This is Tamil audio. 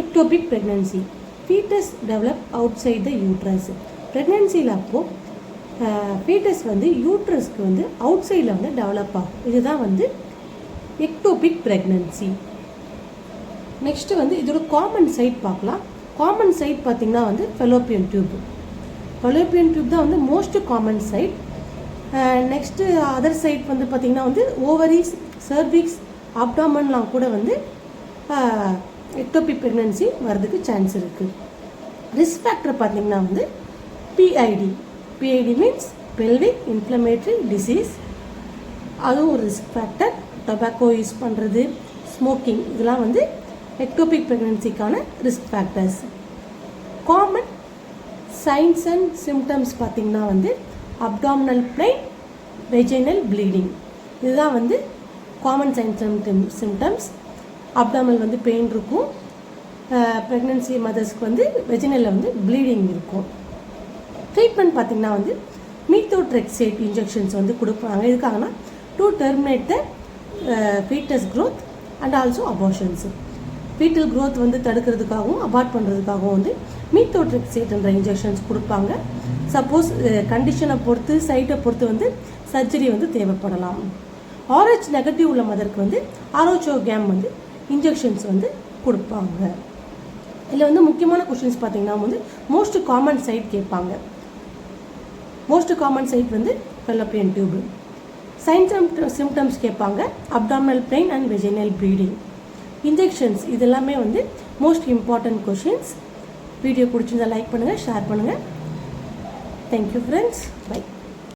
Ectopic pregnancy foetus develop outside the uterus ப்ரெக்னென்சியில் அப்போது ஃபீட்டஸ் வந்து யூட்ரஸ்க்கு வந்து அவுட் சைடில் வந்து டெவலப் ஆகும். இதுதான் வந்து எக்டோபிக் ப்ரெக்னன்சி நெக்ஸ்ட்டு வந்து இதோட காமன் சைட் பார்க்கலாம். காமன் சைட் பார்த்திங்கன்னா வந்து ஃபெலோப்பியன் டியூப் ஃபெலோப்பியன் டியூப் தான் வந்து most common site next other site வந்து பார்த்திங்கன்னா வந்து ஓவரிஸ் சர்விக்ஸ் அப்டாமன்லாம் கூட வந்து எக்டோபி ப்ரெக்னன்சி வர்றதுக்கு சான்ஸ் இருக்குது ரிஸ்க் ஃபேக்டர் பார்த்திங்கன்னா வந்து PID PID means pelvic inflammatory disease அதுவும் ஒரு ரிஸ்க் ஃபேக்டர் டொபாக்கோ யூஸ் பண்ணுறது ஸ்மோக்கிங் இதெல்லாம் வந்து ectopic ப்ரெக்னன்சிக்கான risk factors common signs and symptoms பார்த்திங்கன்னா வந்து அப்டாமினல் பிளைன் வெஜைனல் ப்ளீடிங் இதுதான் வந்து common signs symptom symptoms abdominal வந்து பெயின் இருக்கும். ப்ரெக்னென்சி மதர்ஸ்க்கு வந்து வெஜினலில் வந்து ப்ளீடிங் இருக்கும். ட்ரீட்மெண்ட் பார்த்திங்கன்னா வந்து மீத்தோட்ரெக்சேட் இன்ஜெக்ஷன்ஸ் வந்து கொடுப்பாங்க. எதுக்காகனா to terminate the foetus growth and also abortions foetal growth வந்து தடுக்கிறதுக்காகவும் அபார்ட் பண்ணுறதுக்காகவும் வந்து மீத்தோட்ரெக்சேட்ன்ற இன்ஜெக்ஷன்ஸ் கொடுப்பாங்க. சப்போஸ் கண்டிஷனை பொறுத்து சைட்டை பொறுத்து வந்து சர்ஜரி வந்து தேவைப்படலாம். ஆரஞ்ச் நெகட்டிவ் உள்ள மதருக்கு வந்து ஆரோச்சோ கேம் வந்து இன்ஜெக்ஷன்ஸ் வந்து கொடுப்பாங்க. இதில் வந்து முக்கியமான கொஷின்ஸ் பார்த்தீங்கன்னா வந்து மோஸ்ட் காமன் சைட் கேட்பாங்க. மோஸ்ட் காமன் சைட் வந்து ஃபெலப்பியன் டியூப் சைன்ஸ் சிம்டம்ஸ் கேட்பாங்க. Abdominal pain and vaginal bleeding injections இதெல்லாமே வந்து மோஸ்ட் இம்பார்ட்டன்ட் கொஷின்ஸ் வீடியோ பிடிச்சிருந்தா லைக் பண்ணுங்கள் ஷேர் பண்ணுங்கள் தேங்க்யூ ஃப்ரெண்ட்ஸ் பை